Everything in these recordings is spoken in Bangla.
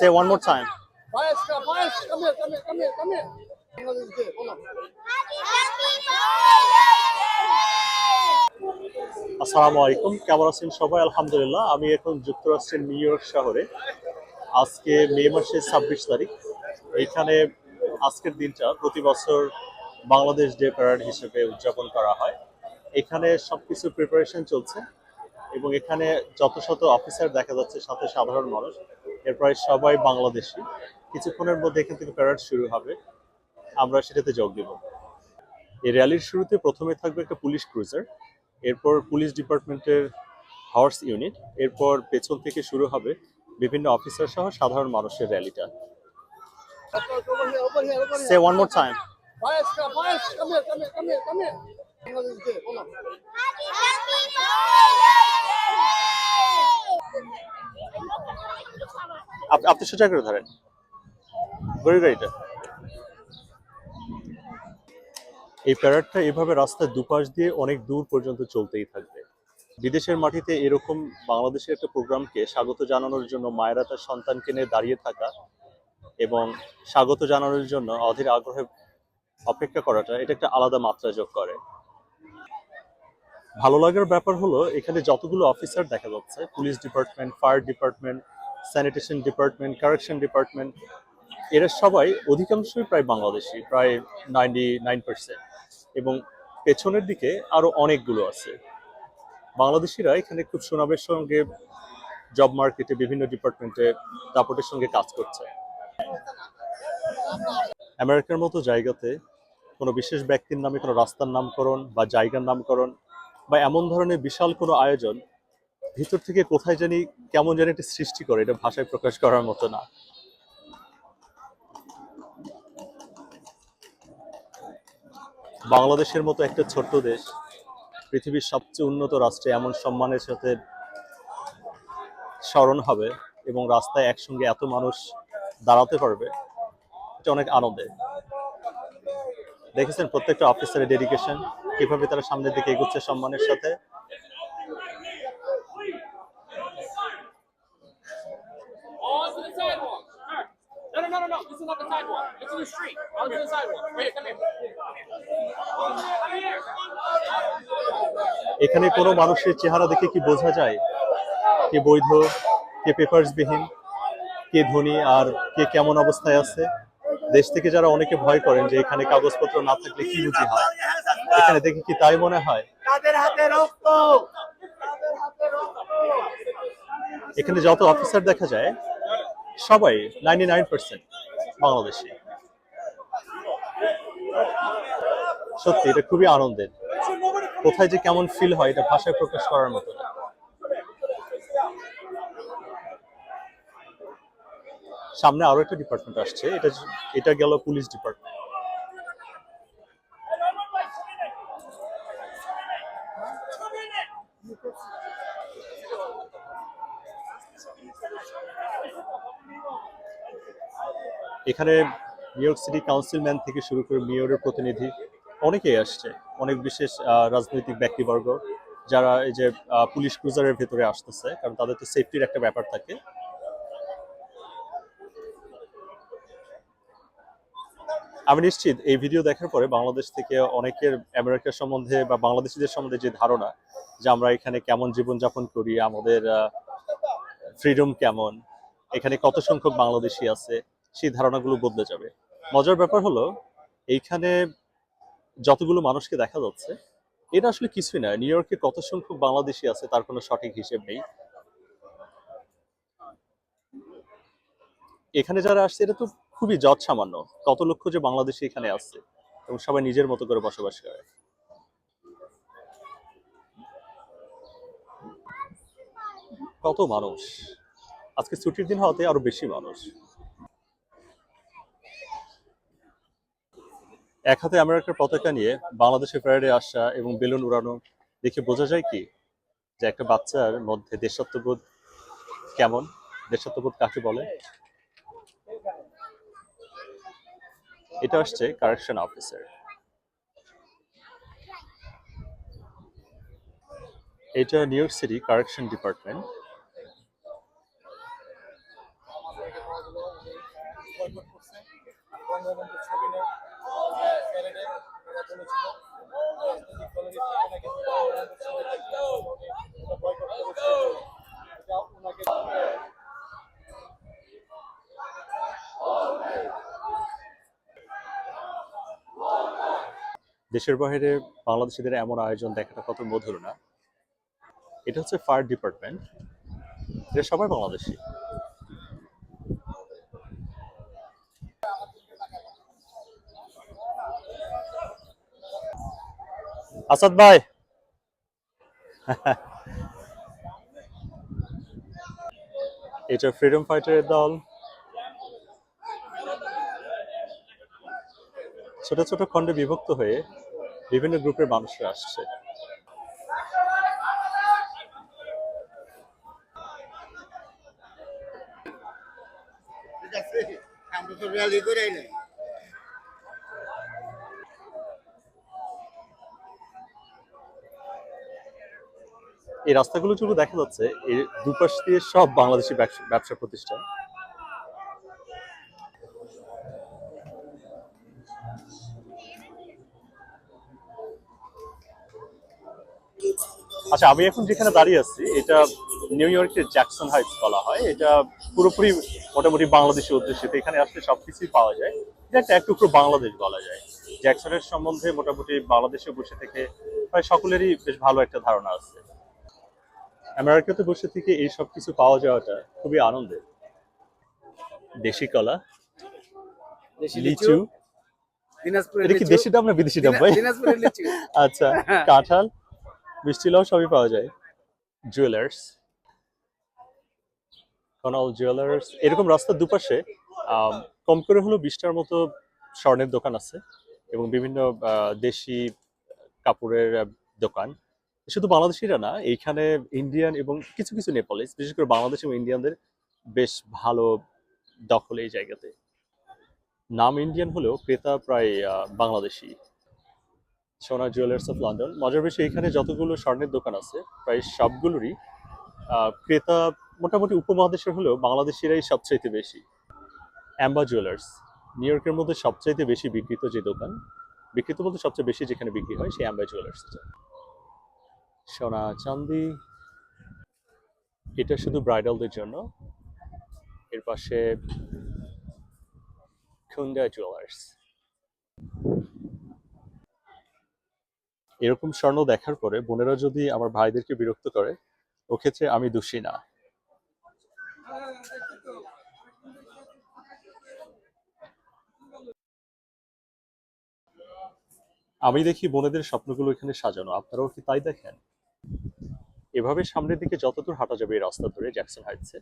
Say one more time. Bias, bias, come here, come here, come here, come here. আসসালামু আলাইকুম কেমন আছেন সবাই? আলহামদুলিল্লাহ আমি এখন যুক্তরাষ্ট্রের নিউ ইয়র্ক শহরে। আজকে মে মাসের ছাব্বিশ তারিখ। এইখানে আজকের দিনটা প্রতি বছর বাংলাদেশ ডে প্যারেড হিসেবে উদযাপন করা হয়। এখানে সবকিছু প্রিপারেশন চলছে। এবং এখানে যত শত অফিসার দেখা যাচ্ছে সাথে সাধারণ মানুষ এর প্রায় সবাই বাংলাদেশি। কিছুক্ষণের মধ্যে এখান থেকে প্যারেড শুরু হবে। আমরা সেটাতে যোগ দেব। এই র্যালির শুরুতে প্রথমে থাকবে একটা পুলিশ ক্রুজার এরপর পুলিশ ডিপার্টমেন্টের হর্স ইউনিট এরপর পেছন থেকে শুরু হবে বিভিন্ন অফিসার সহ সাধারণ মানুষের র্যালিটা। সে one more time Bias, come, bias, come here, come here, come here, come here. আপনি সোজা করে ধরেন। গড়ি গাড়িটা। এই প্যারেডটা এভাবে রাস্তার দুপাশ দিয়ে অনেক দূর পর্যন্ত চলতেই থাকবে। বিদেশের মাটিতে এরকম বাংলাদেশের একটা প্রোগ্রামকে স্বাগত জানানোর জন্য মায়েরা তার সন্তানকে নিয়ে দাঁড়িয়ে থাকা এবং স্বাগত জানানোর জন্য অধীর আগ্রহে অপেক্ষা করাটা, এটা একটা আলাদা মাত্রা যোগ করে। ভালো লাগার ব্যাপার হলো, এখানে যতগুলো অফিসার দেখা যাচ্ছে, police department, fire department sanitation department correction department এরা সবাই অধিকাংশই প্রায় বাংলাদেশি, প্রায় নাইনটি নাইন পার্সেন্ট এবং পেছনের দিকে আরও অনেকগুলো আছে। বাংলাদেশিরা এখানে খুব সুনামের সঙ্গে জব মার্কেটে বিভিন্ন ডিপার্টমেন্টে দাপটের সঙ্গে কাজ করছে। আমেরিকার মতো জায়গাতে কোনো বিশেষ ব্যক্তির নামে কোনো রাস্তার নামকরণ বা জায়গার নামকরণ বা এমন ধরনের বিশাল কোনো আয়োজন ভিতর থেকে কোথায় জানি কেমন জানি একটা সৃষ্টি করে, এটা ভাষায় প্রকাশ করার মতো না। বাংলাদেশের মতো একটা ছোট্ট দেশ, পৃথিবীর সবচেয়ে উন্নত রাষ্ট্রে এমন সম্মানের সাথে স্মরণ হবে এবং রাস্তায় একসঙ্গে এত মানুষ দাঁড়াতে পারবে, এটা অনেক আনন্দের। দেখেছেন প্রত্যেকটা অফিসারের ডেডিকেশন কীভাবে তারা সামনের দিকে এগোচ্ছে সম্মানের সাথে এখানে কোনো মানুষের চেহারা দেখে কি বোঝা যায়? কে বৈধ কে পেপারস বিহীন কে ধনী আর কে কেমন অবস্থায় আছে? দেশ থেকে যারা অনেকে ভয় করেন যে এখানে কাগজপত্র না থাকলে কি বুঝি হয়? এখানে দেখে কি তাই মনে হয়? এখানে যত অফিসার দেখা যায় সবাই নাইনটি নাইন পার্সেন্ট বাংলাদেশি। সত্যি, এটা খুবই আনন্দের। কোথায় যে কেমন ফিল হয়, এটা ভাষায় প্রকাশ করার মতো। সামনে আরও একটা ডিপার্টমেন্ট আসছে, এটা এটা গেল পুলিশ ডিপার্টমেন্ট এখানে নিউ ইয়র্ক সিটি কাউন্সিলম্যান থেকে শুরু করে মেয়রের প্রতিনিধি অনেকেই আসছে। অনেক বিশেষ রাজনৈতিক ব্যক্তিবর্গ যারা এই যে পুলিশ ক্রুজারের ভেতরে আসতেছে, কারণ তাদের তো সেফটির একটা ব্যাপার থাকে। আমি নিশ্চিত এই ভিডিও দেখার পরে বাংলাদেশ থেকে অনেকের আমেরিকা সম্বন্ধে বা বাংলাদেশিদের সম্বন্ধে যে ধারণা যে আমরা এখানে কেমন জীবনযাপন করি, আমাদের ফ্রিডম কেমন, এখানে কত সংখ্যক বাংলাদেশি আছে, সেই ধারণাগুলো বদলে যাবে। মজার ব্যাপার হলো, এইখানে যতগুলো মানুষকে দেখা যাচ্ছে, এটা আসলে কিছুই না। নিউ ইয়র্কে কত সংখ্যক বাংলাদেশি আছে, তার কোনো সঠিক হিসেব নেই। এখানে যারা আসছে এটা তো খুবই যৎ সামান্য কত লক্ষ যে বাংলাদেশি এখানে আসছে, এবং সবাই নিজের মতো করে বসবাস করে। কত মানুষ? আজকে ছুটির দিন হওয়াতে আরও বেশি মানুষ। এক হাতে আমেরিকার পতাকা নিয়ে বাংলাদেশের প্যারেডে আসা এবং বেলুন উড়ানো দেখে বোঝা যায় কি যে একটা বাচ্চার মধ্যে দেশাত্মবোধ কেমন? দেশাত্মবোধ কাকে বলে? এটা আসছে কারেকশন অফিসার এটা New York City correction department ছবি দেশের বাইরে বাংলাদেশিদের এমন আয়োজন দেখাটা কত মধুর না? এটা হচ্ছে ফায়ার ডিপার্টমেন্ট এটা সবাই বাংলাদেশি। আসাদ ভাই। এটা ফ্রিডম ফাইটারের দল। ছোট ছোট খণ্ডে বিভক্ত হয়ে বিভিন্ন গ্রুপের মানুষরা আসছে। ঠিক আছে, আমরা তো নাই এই রাস্তাগুলো যেগুলো দেখা যাচ্ছে, এর দুপাশ দিয়ে সব বাংলাদেশি ব্যবসা প্রতিষ্ঠান। আচ্ছা আমি এখন যেখানে দাঁড়িয়ে আছি, এটা নিউ ইয়র্কের জ্যাকসন হাইটস বলা হয়। এটা পুরোপুরি মোটামুটি বাংলাদেশি অধ্যুষিত এখানে আসলে সবকিছুই পাওয়া যায়। এটা একটা এক টুকরো বাংলাদেশ বলা যায়। জ্যাকসনের সম্বন্ধে মোটামুটি বাংলাদেশে বসে থেকে প্রায় সকলেরই বেশ ভালো একটা ধারণা আছে। আমেরিকাতে বসে থেকে এই সব কিছু পাওয়া যাওয়াটা খুবই আনন্দের। দেশি কলা লিচু। এটা কি দেশি ডাব না বিদেশি ডাব ভাই? আচ্ছা কাঁঠাল মিষ্টি লাউ সবই পাওয়া যায়। জুয়েলার্স কনাল জুয়েলার্স এরকম রাস্তার দুপাশে কম করে হলো বিশটার মতো স্বর্ণের দোকান আছে এবং বিভিন্ন দেশি কাপড়ের দোকান। শুধু বাংলাদেশিরা না, এইখানে ইন্ডিয়ান এবং কিছু কিছু নেপালিস বিশেষ করে বাংলাদেশ এবং ইন্ডিয়ানদের বেশ ভালো দখল এই জায়গাতে। নাম ইন্ডিয়ান হলেও ক্রেতা প্রায় বাংলাদেশি। সোনা জুয়েলার্স অফ লন্ডন মজার বিষয় এখানে যতগুলো স্বর্ণের দোকান আছে, প্রায় সবগুলোরই ক্রেতা মোটামুটি উপমহাদেশের হলেও বাংলাদেশিরাই সবচাইতে বেশি। অ্যাম্বা জুয়েলার্স নিউ ইয়র্কের মধ্যে সবচাইতে বেশি বিক্রিত যে দোকান, বিক্রিত বলতে সবচেয়ে বেশি যেখানে বিক্রি হয়, সেই অ্যাম্বা জুয়েলার্স সোনা চান্দি এটা শুধু ব্রাইডালদের জন্য। এর পাশে খুন্দা জুয়েলার্স এরকম স্বর্ণ দেখার পরে বোনেরা যদি আমার ভাইদেরকে বিরক্ত করে ও ক্ষেত্রে আমি দোষী না। আমি দেখি বোনেদের স্বপ্নগুলো এখানে সাজানো। আপনারাও কি তাই দেখেন? এভাবে সামনের দিকে যতদূর হাঁটা যাবে এই রাস্তা ধরে জ্যাকসন হাইটসে,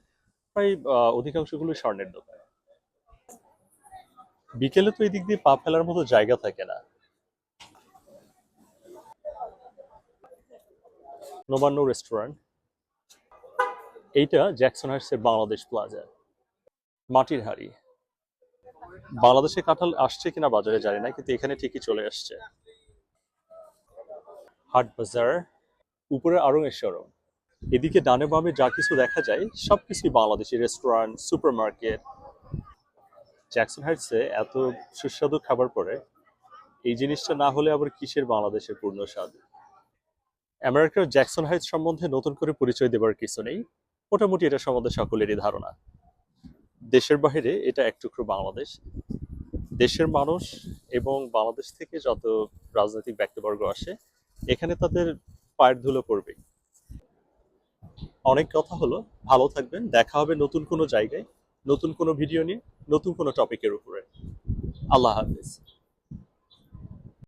প্রায় অধিকাংশগুলো স্বর্ণের দোকান। বিকেলে তো এই দিক দিয়ে পা ফেলার মতো জায়গা থাকে না। নবান্ন রেস্টুরেন্ট। এইটা জ্যাকসন হাইটসের বাংলাদেশ প্লাজা। মাটির হাড়ি। বাংলাদেশে কাঁঠাল আসছে কিনা বাজারে জানি না, কিন্তু এখানে ঠিকই চলে আসছে। হাট বাজার। উপরে আরঙেশ্বরম এদিকে ডানে বামে যা কিছু দেখা যায় সব কিছুই Bangladeshi restaurant super market Jackson হাইটসে এত সুস্বাদু খাবার পরে, এই জিনিসটা না হলে আবার কিসের বাংলাদেশের পূর্ণ স্বাদ? আমেরিকার জ্যাকসন হাইটস সম্বন্ধে নতুন করে পরিচয় দেবার কিছু নেই, মোটামুটি এটা সম্বন্ধে সকলেরই ধারণা। দেশের বাইরে এটা এক টুকরো বাংলাদেশ। দেশের মানুষ এবং বাংলাদেশ থেকে যত রাজনৈতিক ব্যক্তিবর্গ আসে, এখানে তাদের পায়ের ধুলো পড়বে। অনেক কথা হলো, ভালো থাকবেন, দেখা হবে নতুন কোনো জায়গায়, নতুন কোনো ভিডিও নিয়ে, নতুন কোনো টপিকের উপরে। আল্লাহ হাফিজ।